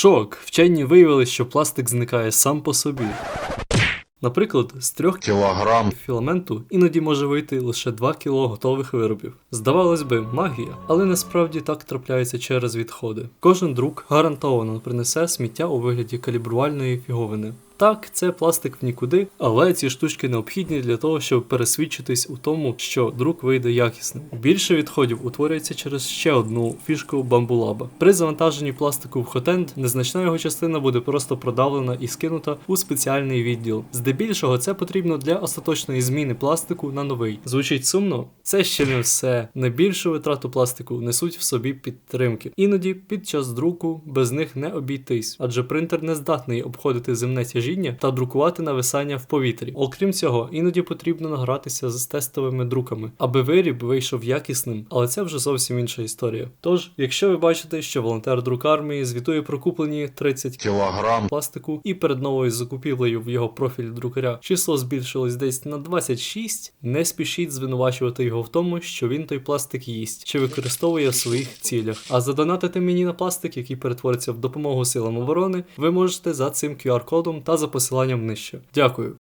Шок! Вчені виявили, що пластик зникає сам по собі. Наприклад, з трьох кілограм філаменту іноді може вийти лише 2 кг готових виробів. Здавалось би, магія, але насправді так трапляється через відходи. Кожен друк гарантовано принесе сміття у вигляді калібрувальної фіговини. Так, це пластик в нікуди, але ці штучки необхідні для того, щоб пересвідчитись у тому, що друк вийде якісним. Більше відходів утворюється через ще одну фішку бамбулаба. При завантаженні пластику в хотенд незначна його частина буде просто продавлена і скинута у спеціальний відділ. Здебільшого це потрібно для остаточної зміни пластику на новий. Звучить сумно? Це ще не все. Найбільшу витрату пластику несуть в собі підтримки. Іноді під час друку без них не обійтись, адже принтер не здатний обходити земне тяжіння та друкувати нависання в повітрі. Окрім цього, іноді потрібно награтися з тестовими друками, аби виріб вийшов якісним, але це вже зовсім інша історія. Тож, якщо ви бачите, що волонтер друк армії звітує про куплені 30 кілограм пластику, і перед новою закупівлею в його профілі друкаря число збільшилось десь на 26, не спішіть звинувачувати його в тому, що він той пластик їсть чи використовує в своїх цілях. А задонатити мені на пластик, який перетвориться в допомогу силам оборони, ви можете за цим QR-кодом та за посиланням нижче. Дякую.